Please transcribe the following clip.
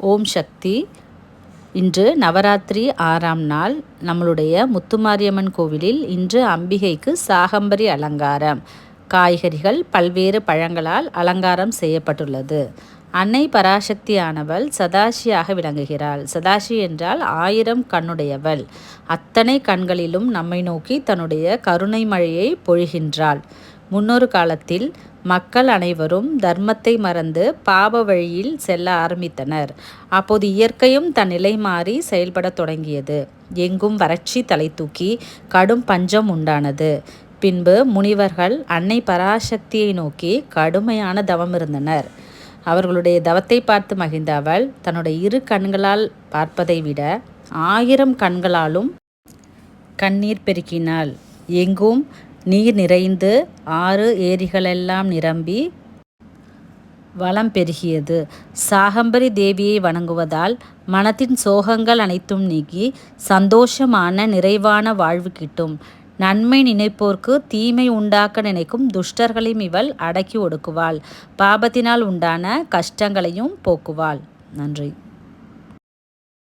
ஓம் சக்தி. இன்று நவராத்திரி ஆறாம் நாள். நம்மளுடைய முத்துமாரியம்மன் கோவிலில் இன்று அம்பிகைக்கு சாகம்பரி அலங்காரம். காய்கறிகள் பல்வேறு பழங்களால் அலங்காரம் செய்யப்பட்டுள்ளது. அன்னை பராசக்தியானவள் சதாசியாக விளங்குகிறாள். சதாசி என்றால் ஆயிரம் கண்ணுடையவள். அத்தனை கண்களிலும் நம்மை நோக்கி தன்னுடைய கருணை மழையை பொழிகின்றாள். முன்னொரு காலத்தில் மக்கள் அனைவரும் தர்மத்தை மறந்து பாப வழியில் செல்ல ஆரம்பித்தனர். அப்போது இயற்கையும் தன் நிலை மாறி செயல்படத் தொடங்கியது. எங்கும் வறட்சி தலை தூக்கி கடும் பஞ்சம் உண்டானது. பின்பு முனிவர்கள் அன்னை பராசக்தியை நோக்கி கடுமையான தவம் இருந்தனர். அவர்களுடைய தவத்தை பார்த்து மகிழ்ந்த அவள் தன்னுடைய இரு கண்களால் பார்ப்பதை விட ஆயிரம் கண்களாலும் கண்ணீர் பெருக்கினாள். எங்கும் நீர் நிறைந்து ஆறு ஏரிகளெல்லாம் நிரம்பி வளம் பெருகியது. சாகம்பரி தேவியை வணங்குவதால் மனத்தின் சோகங்கள் அனைத்தும் நீக்கி சந்தோஷமான நிறைவான வாழ்வு கிட்டும். நன்மை நினைப்போர்க்கு தீமை உண்டாக்க நினைக்கும் துஷ்டர்களையும் இவள் அடக்கி ஒடுக்குவாள். பாபத்தினால் உண்டான கஷ்டங்களையும் போக்குவாள். நன்றி.